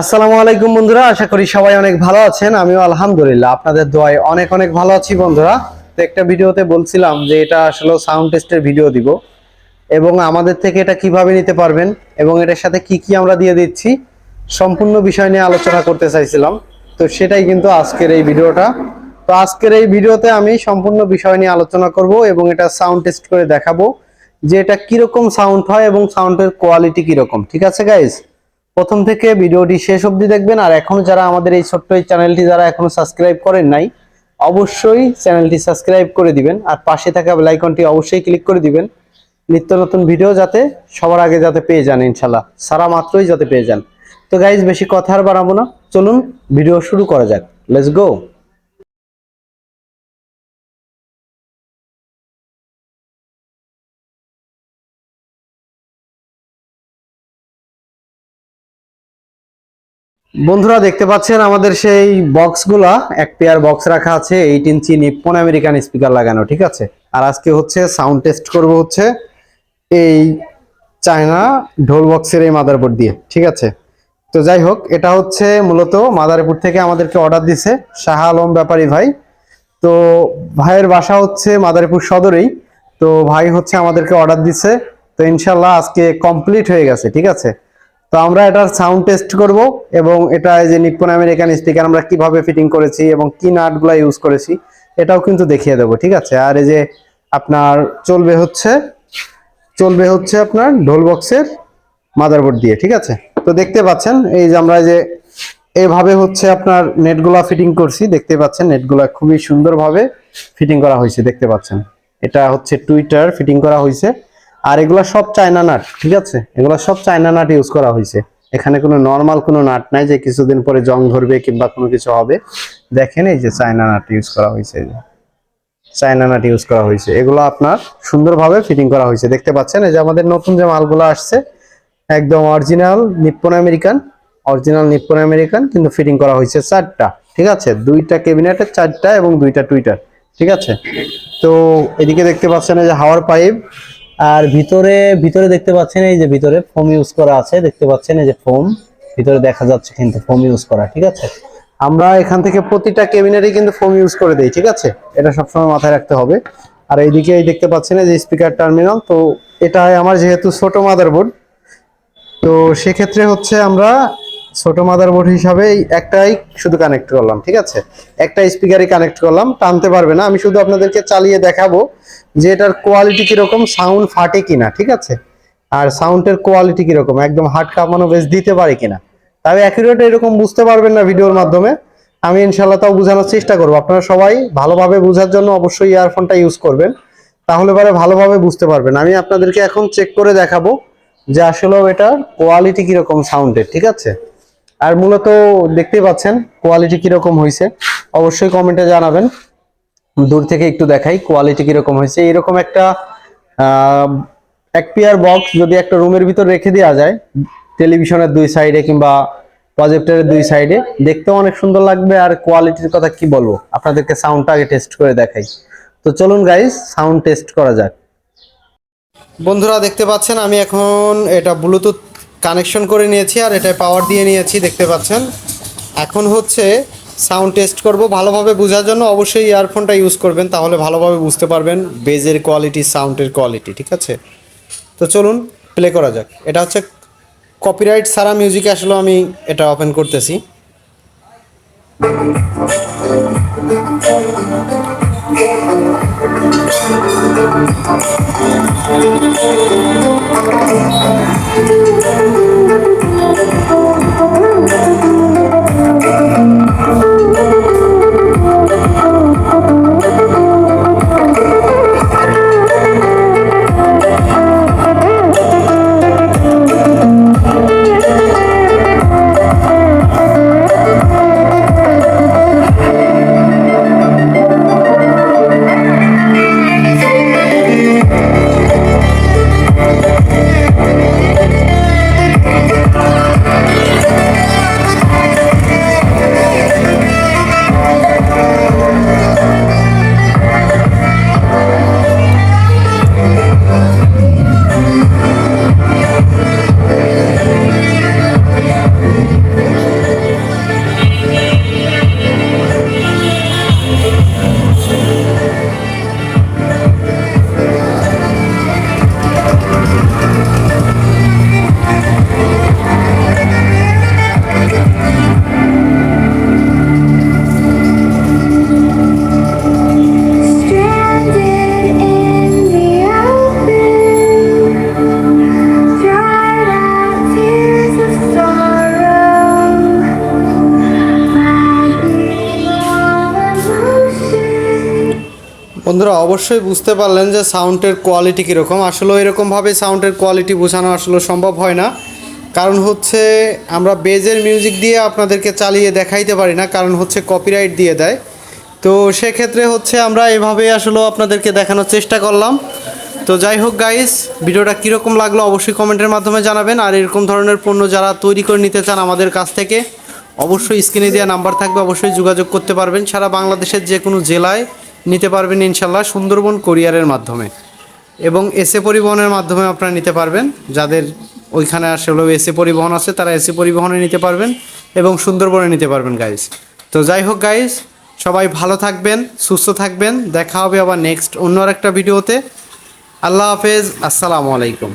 আসসালামু আলাইকুম বন্ধুরা, আশা করি সবাই অনেক ভালো আছেন। আমিও আলহামদুলিল্লাহ, আপনাদের দোয়ায় অনেক অনেক ভালো আছি বন্ধুরা। তো একটা ভিডিওতে বলছিলাম যে এটা আসলে সাউন্ড টেস্টের ভিডিও দিব এবং আমাদের থেকে এটা কীভাবে নিতে পারবেন এবং এটার সাথে কি কি আমরা দিয়ে দিচ্ছি সম্পূর্ণ বিষয় নিয়ে আলোচনা করতে চাইছিলাম। তো সেটাই কিন্তু আজকের এই ভিডিওটা। তো আজকের এই ভিডিওতে আমি সম্পূর্ণ বিষয় নিয়ে আলোচনা করব এবং এটা সাউন্ড টেস্ট করে দেখাবো যে এটা কীরকম সাউন্ড হয় এবং সাউন্ডের কোয়ালিটি কীরকম। ঠিক আছে গাইজ প্রথম থেকে ভিডিওটি শেষ অবধি দেখবেন, আর এখনও যারা আমাদের এই ছোট্ট এই চ্যানেলটি যারা এখনও সাবস্ক্রাইব করেন নাই, অবশ্যই চ্যানেলটি সাবস্ক্রাইব করে দিবেন, আর পাশে থাকা বেল আইকনটি অবশ্যই ক্লিক করে দিবেন। নিত্য নতুন ভিডিও যাতে সবার আগে যাতে পেয়ে যান, ইনশাল্লাহ। সারা মাত্রই যাতে পেয়ে যান। তো গাইজ বেশি কথা আর বাড়াবো না। চলুন, ভিডিও শুরু করা যাক। লেটস গো বন্ধুরা দেখতে পাচ্ছেন আমাদের সেই বক্সগুলা, এক পেয়ার বক্স রাখা আছে eight inch Nippon American speaker লাগানো, ঠিক আছে? আর আজকে হচ্ছে সাউন্ড টেস্ট করব হচ্ছে এই চায়না ঢোল বক্সের এই মাদারবোর্ড দিয়ে, ঠিক আছে? তো যাই হোক, এটা হচ্ছে মূলত মাদারীপুর থেকে আমাদেরকে অর্ডার দিছে শাহ আলম ব্যাপারী ভাই। তো ভাইয়ের বাসা হচ্ছে মাদারীপুর সদরেই, তো ভাই হচ্ছে আমাদেরকে অর্ডার দিছে। তো ইনশাল্লাহ আজকে কমপ্লিট হয়ে গেছে, ঠিক আছে? তো আমরা এটার সাউন্ড টেস্ট করব এবং এটা যে নিপ্পন আমেরিকান স্পিকার আমরা কীভাবে ফিটিং করেছি এবং কি নাটগুলো ইউজ করেছি, এটাও কিন্তু দেখিয়ে দেবো, ঠিক আছে? আর এই যে আপনার চলবে হচ্ছে চলবে হচ্ছে আপনার ঢোল বক্সের মাদারবোর্ড দিয়ে, ঠিক আছে? তো দেখতে পাচ্ছেন, এই যে আমরা যে এভাবে হচ্ছে আপনার নেটগুলা ফিটিং করছি, দেখতে পাচ্ছেন নেটগুলা খুবই সুন্দরভাবে ফিটিং করা হয়েছে, দেখতে পাচ্ছেন? এটা হচ্ছে টুইটার ফিটিং করা হয়েছে। আর এগুলা সব চায়না নাট, ঠিক আছে? এগুলা সব চায়না নাট ইউজ করা হয়েছে এখানে কোনো নর্মাল কোনো নাট নাই যে কিছুদিন পরে জং ধরবে কিংবা কোনো কিছু হবে। দেখেন এই যে চায়না নাট ইউজ করা হয়েছে চায়না নাট ইউজ করা হয়েছে এগুলো আপনার সুন্দরভাবে ফিটিং করা হয়েছে দেখতে পাচ্ছেন এই যে আমাদের নতুন যে মালগুলো আসছে, একদম original Nippon American original Nippon American, কিন্তু ফিটিং করা হয়েছে চারটা, ঠিক আছে? দুইটা ক্যাবিনেটের চারটা এবং দুইটা টুইটার, ঠিক আছে? তো এদিকে দেখতে পাচ্ছেন এই যে হাওয়ার পাইপ আর ভিতরে ভিতরে দেখতে পাচ্ছেন এই যে ভিতরে ফোম ইউজ করা আছে, দেখতে পাচ্ছেন এই যে ফোম। ভিতরে দেখা যাচ্ছে কিন্তু ফোম ইউজ করা, ঠিক আছে? আমরা এখান থেকে প্রতিটা ক্যাবিনেটে কিন্তু ফোম ইউজ করে দেই, ঠিক আছে? এটা সবসময় মাথায় রাখতে হবে। আর এইদিকে এই দেখতে পাচ্ছেন যে স্পিকার টার্মিনাল তো এটা আমার যেহেতু ছোট মাদারবোর্ড তো সেক্ষেত্রে হচ্ছে আমরা ছোট মাদারবোর্ড হিসাবে একটাই শুধু কানেক্ট করলাম, ঠিক আছে? একটা স্পিকারই কানেক্ট করলাম, টানতে পারবে না। আমি শুধু আপনাদেরকে চালিয়ে দেখাবো যে এটার কোয়ালিটি কীরকম সাউন্ড ফাটে কিনা, ঠিক আছে? আর সাউন্ডের কোয়ালিটি কীরকম, একদম হার্ড কামানো বেশ দিতে পারে কিনা। তবে অ্যাকুরেট এরকম বুঝতে পারবেন না ভিডিওর মাধ্যমে। আমি ইনশাল্লাহ তাও বোঝানোর চেষ্টা করব। আপনারা সবাই ভালোভাবে বোঝার জন্য অবশ্যই ইয়ারফোনটা ইউজ করবেন। তাহলে পরে ভালোভাবে বুঝতে পারবেন। আমি আপনাদেরকে এখন চেক করে দেখাবো যে আসলে এটার কোয়ালিটি কীরকম সাউন্ডের ঠিক আছে? আর মূলত দেখতেই পাচ্ছেন কোয়ালিটি কীরকম হয়েছে। অবশ্যই কমেন্টে জানাবেন। দূর থেকে একটু দেখাই কোয়ালিটি কীরকম হয়েছে। এরকম একটা এক পেয়ার বক্স যদি একটা রুমের ভিতর রেখে দেওয়া যায় টেলিভিশনের দুই সাইডে কিংবা প্রজেক্টরের দুই সাইডে দেখতেও অনেক সুন্দর লাগবে। আর কোয়ালিটির কথা কি বলব? আপনাদেরকে সাউন্ডটা আগে টেস্ট করে দেখাই। তো চলুন গাইস সাউন্ড টেস্ট করা যাক। বন্ধুরা দেখতে পাচ্ছেন, আমি এখন এটা ব্লুটুথ কানেকশন করে নিয়েছি আর এটা পাওয়ার দিয়ে নিয়েছি, দেখতে পাচ্ছেন। এখন হচ্ছে সাউন্ড টেস্ট করব, ভালোভাবে বোঝার জন্য অবশ্যই ইয়ারফোনটা ইউজ করবেন, তাহলে ভালোভাবে বুঝতে পারবেন বেজের কোয়ালিটি সাউন্ডের কোয়ালিটি ঠিক আছে? তো চলুন প্লে করা যাক। এটা হচ্ছে কপিরাইট সারা মিউজিক আসলে আমি এটা ওপেন করতেছি। Thank you. বন্ধুরা, অবশ্যই বুঝতে পারলেন যে সাউন্ডের কোয়ালিটি কীরকম। আসলে এরকমভাবে সাউন্ডের কোয়ালিটি বোঝানো আসলে সম্ভব হয় না। কারণ হচ্ছে আমরা বেজের মিউজিক দিয়ে আপনাদেরকে চালিয়ে দেখাইতে পারি না, কারণ হচ্ছে কপিরাইট দিয়ে দেয়। তো সেক্ষেত্রে হচ্ছে আমরা এভাবে আসলে আপনাদেরকে দেখানোর চেষ্টা করলাম। তো যাই হোক গাইস ভিডিওটা কীরকম লাগল অবশ্যই কমেন্টের মাধ্যমে জানাবেন। আর এরকম ধরনের পণ্য যারা তৈরি করে নিতে চান আমাদের কাছ থেকে, অবশ্যই স্ক্রিনে দেওয়া নাম্বার থাকবে, অবশ্যই যোগাযোগ করতে পারবেন। সারা বাংলাদেশের যে কোনো জেলায় নিতে পারবেন ইনশাল্লাহ সুন্দরবন কোরিয়ারের মাধ্যমে। এবং এসে পরিবহনের মাধ্যমে আপনারা নিতে পারবেন। যাদের ওইখানে আসলে এসে পরিবহন আছে, তারা এসে পরিবহনে নিতে পারবেন এবং সুন্দরবনে নিতে পারবেন গাইজ তো যাই হোক গাইজ সবাই ভালো থাকবেন, সুস্থ থাকবেন। দেখা হবে আবার নেক্সট অন্য একটা ভিডিওতে। আল্লাহ হাফেজ, আসসালামু আলাইকুম।